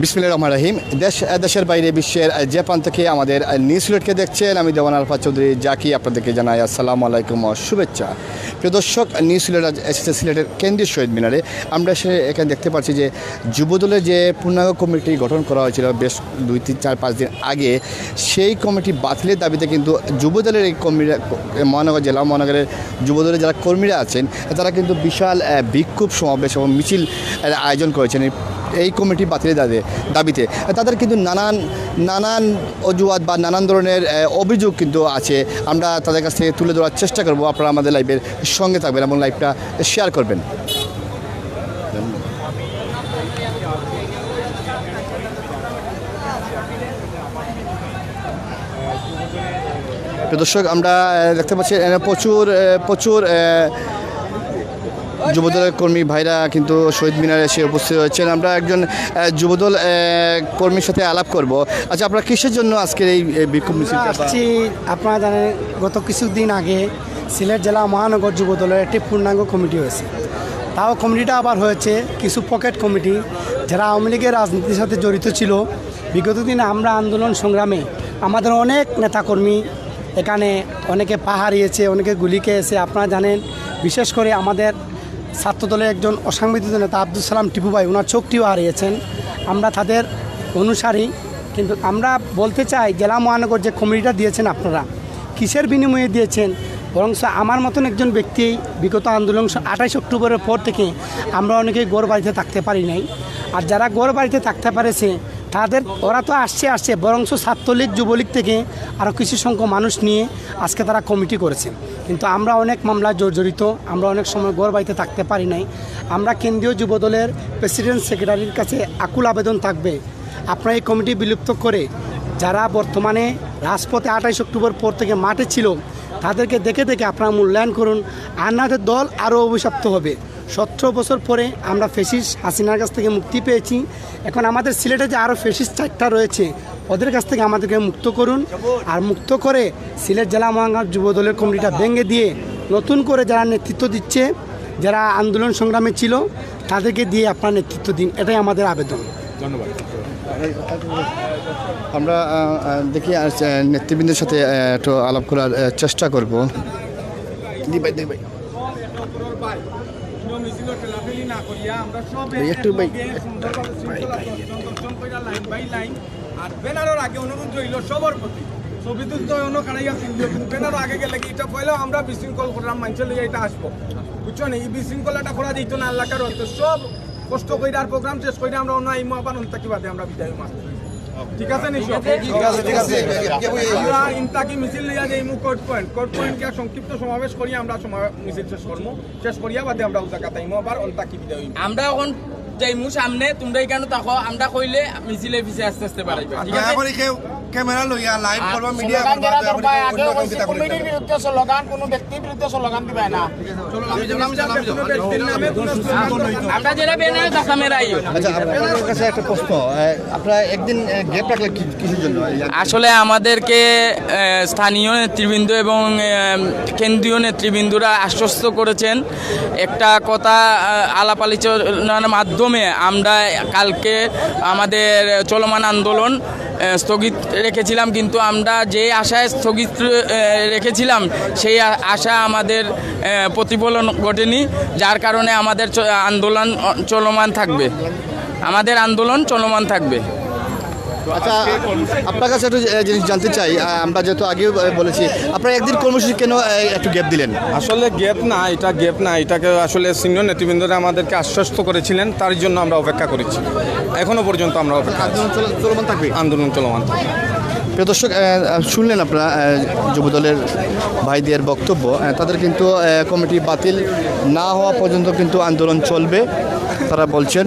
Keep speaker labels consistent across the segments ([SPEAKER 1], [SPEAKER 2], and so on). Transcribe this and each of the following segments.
[SPEAKER 1] বিসমিল্লা রহমান রাহিম। দেশ, দেশের বাইরে বিশ্বের যে প্রান্ত থেকে আমাদের নিউজ সিলেটকে দেখছেন আমি দেওয়ান আলফা চৌধুরী। জাকি আপনাদেরকে জানাই আসসালামু আলাইকুম শুভেচ্ছা। প্রিয় দর্শক, নিউজ আজ এসেছে সিলেটের কেন্দ্রীয় শহীদ মিনারে আমরা সে এখানে দেখতে পাচ্ছি যে যুবদলের যে পূর্ণাঙ্গ কমিটি গঠন করা হয়েছিল বেশ দুই তিন চার পাঁচ দিন আগে, সেই কমিটি বাতিলের দাবিতে কিন্তু যুবদলের এই কর্মীরা, মহানগর, জেলা মহানগরের যুবদলের যারা কর্মীরা আছেন, তারা কিন্তু বিশাল বিক্ষোভ সমাবেশ এবং মিছিল আয়োজন করেছেন। এই কমিটি বাতিলের দাবি দাবিতে। তাদের কিন্তু নানান নানান অজুহাত বা নানান ধরনের অভিযোগ কিন্তু আছে। আমরা তাদের কাছ থেকে তুলে ধরার চেষ্টা করব। আপনারা আমাদের লাইভের সঙ্গে থাকবেন, এবং লাইভটা শেয়ার করবেন। দর্শক, আমরা দেখতে পাচ্ছি প্রচুর প্রচুর যুবদলের কর্মী ভাইরা কিন্তু শহীদ মিনারে এসে উপস্থিত হয়েছেন। আমরা একজন যুবদল কর্মীর সাথে আলাপ করব। আচ্ছা আপনারা কিসের জন্য আজকের এই বিক্ষোভ
[SPEAKER 2] আসছি, আপনারা জানেন, গত কিছুদিন আগে সিলেট জেলা মহানগর যুবদলের একটি পূর্ণাঙ্গ কমিটি হয়েছে। তাও কমিটিটা আবার হয়েছে, কিছু পকেট কমিটি, যারা আওয়ামী লীগের রাজনীতির সাথে জড়িত ছিল। বিগত দিনে আমরা আন্দোলন সংগ্রামে আমাদের অনেক নেতাকর্মী এখানে অনেকে পা হারিয়েছে অনেকে গুলি খেয়েছে। আপনারা জানেন, বিশেষ করে আমাদের ছাত্রদলের একজন অসাংবিধিক নেতা আব্দুল সালাম টিপু ভাই ওনার চোখটিও হারিয়েছেন। আমরা তাদের অনুসারী, কিন্তু আমরা বলতে চাই জেলা মহানগর যে কমিটিটা দিয়েছেন আপনারা, কিসের বিনিময়ে দিয়েছেন? বরং আমার মতন একজন ব্যক্তি বিগত আন্দোলন আঠাইশ অক্টোবরের পর থেকে আমরা অনেকেই গড় বাড়িতে থাকতে পারি নাই। আর যারা গড় বাড়িতে থাকতে পারেছে তাদের, ওরা তো আসছে আসছে। বরংশ ছাত্রলীগ, যুবলীগ থেকে আরও কিছু সংখ্যক মানুষ নিয়ে আজকে তারা কমিটি করেছে। কিন্তু আমরা অনেক মামলায় জর্জরিত, আমরা অনেক সময় গড় বাড়িতে থাকতে পারি নাই। আমরা কেন্দ্রীয় যুবদলের প্রেসিডেন্ট, সেক্রেটারির কাছে আকুল আবেদন থাকবে। আপনারা এই কমিটি বিলুপ্ত করে যারা বর্তমানে রাজপথে আঠাইশ অক্টোবর পর থেকে মাঠে ছিল, তাদেরকে দেখে দেখে আপনারা মূল্যায়ন করুন। আর দল আরও অভিশপ্ত হবে। সতেরো বছর পরে আমরা ফেসিস হাসিনার কাছ থেকে মুক্তি পেয়েছি। এখন আমাদের সিলেটে যে আরও ফেসিস চারটা রয়েছে ওদের কাছ থেকে আমাদেরকে মুক্ত করুন। আর মুক্ত করে সিলেট জেলা মহাঙ্গার যুব দলের কমিটিটা ভেঙে দিয়ে নতুন করে যারা নেতৃত্ব দিচ্ছে যারা আন্দোলন সংগ্রামে ছিল তাদেরকে দিয়ে আপনার নেতৃত্ব দিন। এটাই আমাদের আবেদন।
[SPEAKER 1] ধন্যবাদ। আমরা দেখি নেতৃবৃন্দের সাথে একটু আলাপ করার চেষ্টা করব। দি ভাই, দি ভাই। ভাই, একটু ভাই,
[SPEAKER 3] আর ব্যানারের আগে অনুরোধ রইল সবার প্রতি। ছবি তুলতে অন্য কানাইয়া ব্যানার আগে গেলে কি এটা পয়লা আমরা বিশৃঙ্খল করলাম মানুষের লইয়া এটা আসব। বুঝছ না? এই বিশৃঙ্খলাটা করা যেত না হয়তো সব কষ্ট করে আর প্রোগ্রাম শেষ করে আমরা অন্য আইমো আবার অন্তাকি বাদে আমরা বিদায় মাস ঠিক আছে? আমরা ইনতাকি মিছিল লিয়া যে ইমু কোর্ট পয়েন্ট। কোর্ট পয়েন্ট কে সংক্ষিপ্ত সমাবেশ করি আমরা মিছিল শেষ করব শেষ করিয়া বাদে আমরা উজাকা তাইমো আবার অন্তাকি বিদায় হইমু।
[SPEAKER 4] আমরা এখন যাইমু সামনে তোমরা এখানে থাকো আমরা কইলে মিছিলে পিছে আস্তে আস্তে বাড়াইবে ঠিক আছে?
[SPEAKER 5] ক্যামেরা লইয়া লাইভ করবা মিডিয়া করবা করিবেন
[SPEAKER 4] কমিটির বিরুদ্ধে স্লোগান কোনো দিবে না। আমরা যেটা
[SPEAKER 1] আচ্ছা আপনাদের কাছে একটা প্রশ্ন আপনারা একদিন গ্যাপ রাখলে কিসের জন্য
[SPEAKER 4] আসলে আমাদেরকে স্থানীয় নেতৃবৃন্দ এবং কেন্দ্রীয় নেতৃবৃন্দরা আশ্বস্ত করেছেন। একটা কথা আলাপ আলোচনার মাধ্যমে আমরা কালকে আমাদের চলমান আন্দোলন স্থগিত রেখেছিলাম, কিন্তু আমরা যে আশায় স্থগিত রেখেছিলাম, সেই আশা আমাদের প্রতিফলন ঘটেনি, যার কারণে আমাদের আন্দোলন চলমান থাকবে। আমাদের আন্দোলন চলমান থাকবে।
[SPEAKER 1] আচ্ছা আপনার কাছে একটু জিনিস জানতে চাই। আমরা যেহেতু আগেও বলেছি আপনারা একদিন কর্মসূচি কেন একটু গ্যাপ দিলেন?
[SPEAKER 3] আসলে গ্যাপ না এটা গ্যাপ না এটাকে আসলে সিনিয়র নেতৃবৃন্দরা আমাদেরকে আশ্বস্ত করেছিলেন তার জন্য আমরা অপেক্ষা করেছি। এখনও পর্যন্ত আমরা অপেক্ষা
[SPEAKER 1] চলমান থাকবে?
[SPEAKER 3] আন্দোলন চলমান থাকবে।
[SPEAKER 1] প্রিয় দর্শক শুনলেন আপনারা যুবদলের ভাইদের বক্তব্য তাদের কিন্তু কমিটি বাতিল না হওয়া পর্যন্ত কিন্তু আন্দোলন চলবে তারা বলছেন।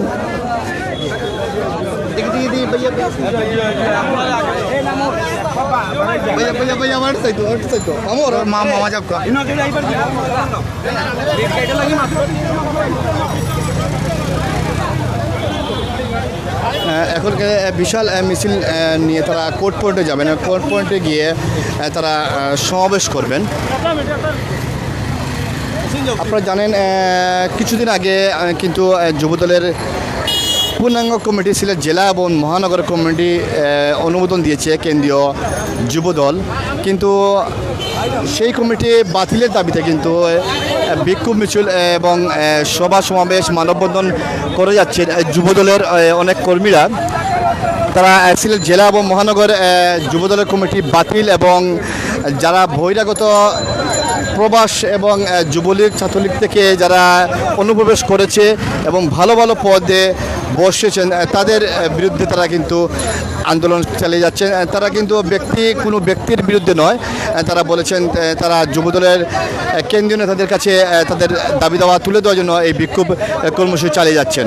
[SPEAKER 1] এখন বিশাল মিছিল নিয়ে তারা কোর্ট পয়েন্টে যাবেন কোর্ট পয়েন্টে গিয়ে তারা সমাবেশ করবেন আপনারা জানেন কিছুদিন আগে কিন্তু যুবদলের পূর্ণাঙ্গ কমিটি সিলেট জেলা এবং মহানগর কমিটি অনুমোদন দিয়েছে কেন্দ্রীয় যুবদল। কিন্তু সেই কমিটি বাতিলের দাবিতে কিন্তু বিক্ষোভ মিছিল এবং সভা সমাবেশ মানববন্ধন করে যাচ্ছেন যুবদলের অনেক কর্মীরা। তারা সিলেট জেলা এবং মহানগর যুবদলের কমিটি বাতিল এবং যারা বহিরাগত প্রবাস এবং যুবলীগ, ছাত্রলীগ থেকে যারা অনুপ্রবেশ করেছে এবং ভালো ভালো পদে বসেছেন তাদের বিরুদ্ধে তারা কিন্তু আন্দোলন চালিয়ে যাচ্ছেন। তারা কিন্তু ব্যক্তি, কোনো ব্যক্তির বিরুদ্ধে নয়। তারা বলেছেন তারা যুবদলের কেন্দ্রীয় নেতাদের কাছে তাদের দাবি দাওয়া তুলে দেওয়ার জন্য এই বিক্ষোভ কর্মসূচি চালিয়ে যাচ্ছেন।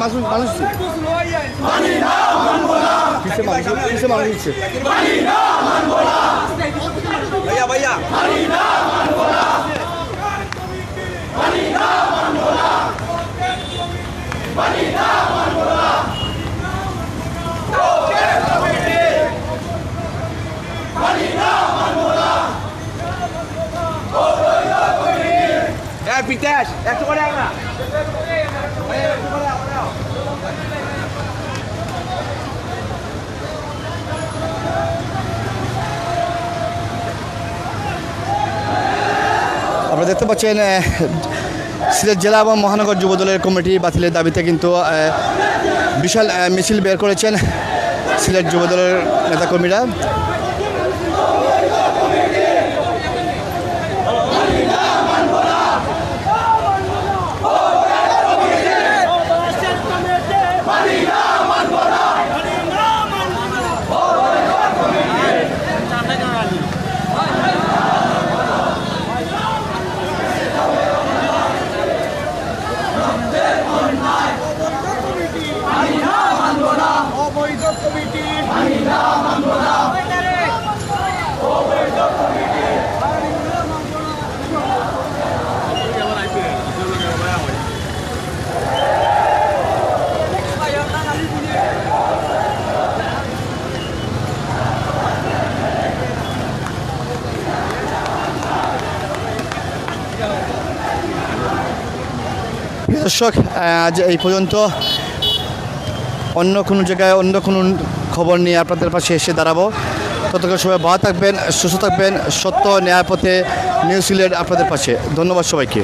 [SPEAKER 1] মানুষ মানুষ কিসে মানুষ কিসে মানুষ হচ্ছে আপনারা দেখতে পাচ্ছেন সিলেট জেলা এবং মহানগর যুবদলের কমিটি বাতিলের দাবিতে কিন্তু বিশাল মিছিল বের করেছেন সিলেট যুবদলের নেতাকর্মীরা। দর্শক, আজ এই পর্যন্ত অন্য কোনো জায়গায় অন্য কোনো খবর নিয়ে আপনাদের পাশে এসে দাঁড়াবো। ততক্ষণ সবাই ভালো থাকবেন, সুস্থ থাকবেন। সত্য ন্যায় নিউজিল্যান্ড নিউজ আপনাদের পাশে। ধন্যবাদ সবাইকে।